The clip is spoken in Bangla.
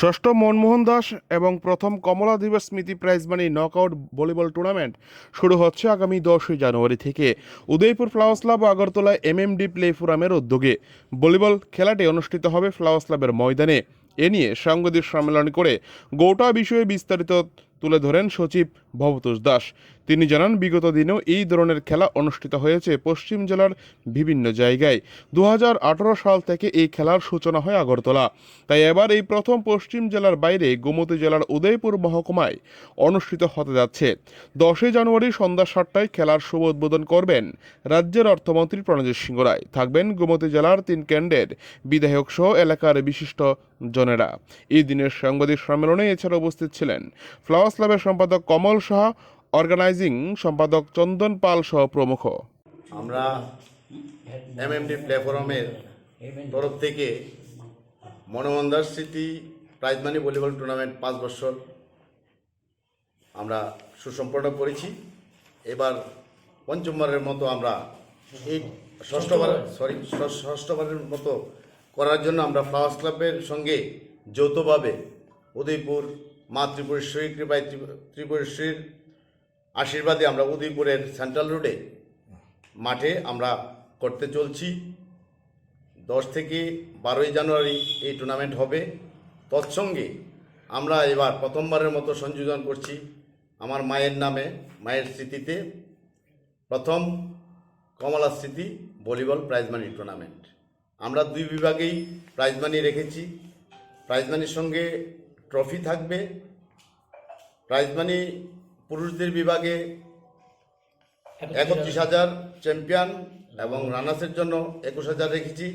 ষষ্ঠ মনমোহন দাস এবং প্রথম কমলা দিবস স্মৃতি prize money knockout volleyball tournament শুরু হচ্ছে আগামী দশই জানুয়ারি থেকে। Udaipur flowers club M M D play ফোরামের উদ্যোগে ভলিবল খেলাটি অনুষ্ঠিত হবে ফ্লাওয়ার্স ক্লাবের ময়দানে। এ নিয়ে সাংবাদিক সম্মেলন করে গোটা বিষয়ে বিস্তারিত তুলে ধরেন সচিব ভবতোষ দাস। তিনি জানান, বিগত দিনেও এই ধরনের খেলা অনুষ্ঠিত হয়েছে পশ্চিম জেলার বিভিন্ন জায়গায়। দু হাজার আঠেরো সাল থেকে এই খেলার সূচনা হয় আগরতলা। তাই এবার এই প্রথম পশ্চিম জেলার বাইরে গোমতী জেলার উদয়পুর মহকুমায় অনুষ্ঠিত হতে যাচ্ছে। দশই জানুয়ারি সন্ধ্যা সাতটায় খেলার শুভ উদ্বোধন করবেন রাজ্যের অর্থমন্ত্রী প্রণজিৎ সিংহ রায়। থাকবেন গোমতী জেলার তিন কেন্দ্রের বিধায়ক সহ এলাকার বিশিষ্ট জনেরা। এই দিনের সাংবাদিক সম্মেলনে এছাড়া উপস্থিত ছিলেন ফ্লাওয়ার্স ক্লাবের সম্পাদক কমল সাহা অর্গানাইজিং সম্পাদক চন্দন পাল সহ প্রমুখ। আমরা এমএমডি প্ল্যাটফর্মের তরফ থেকে মনোমন্দার স্মৃতি প্রাইজ মানি ভলিবল টুর্নামেন্ট পাঁচ বছর আমরা সুসম্পন্ন করেছি। এবার পঞ্চমবারের মতো আমরা এই ষষ্ঠবার সরি ষষ্ঠবারের মতো করার জন্য আমরা ফ্লাওয়ার্স ক্লাবের সঙ্গে যৌথভাবে উদয়পুর মা ত্রিপুরেশ্বরী কৃপায় ত্রিপু- ত্রিপুরেশ্বরীর আশীর্বাদে আমরা উদয়পুরের সেন্ট্রাল রোডে মাঠে আমরা করতে চলছি। দশ থেকে বারোই জানুয়ারি এই টুর্নামেন্ট হবে। তৎসঙ্গে আমরা এবার প্রথমবারের মতো সংযোজন করছি আমার মায়ের নামে, মায়ের স্মৃতিতে। প্রথম কমলা স্মৃতি ভলিবল প্রাইজ মানি টুর্নামেন্ট আমরা দুই বিভাগেই প্রাইজ মানি রেখেছি। প্রাইজ মানির সঙ্গে ট্রফি থাকবে। প্রাইজ মানি পুরুষদের বিভাগে একত্রিশ হাজার। চ্যাম্পিয়ন এবং রানার্সের জন্য একুশ হাজার রেখেছি।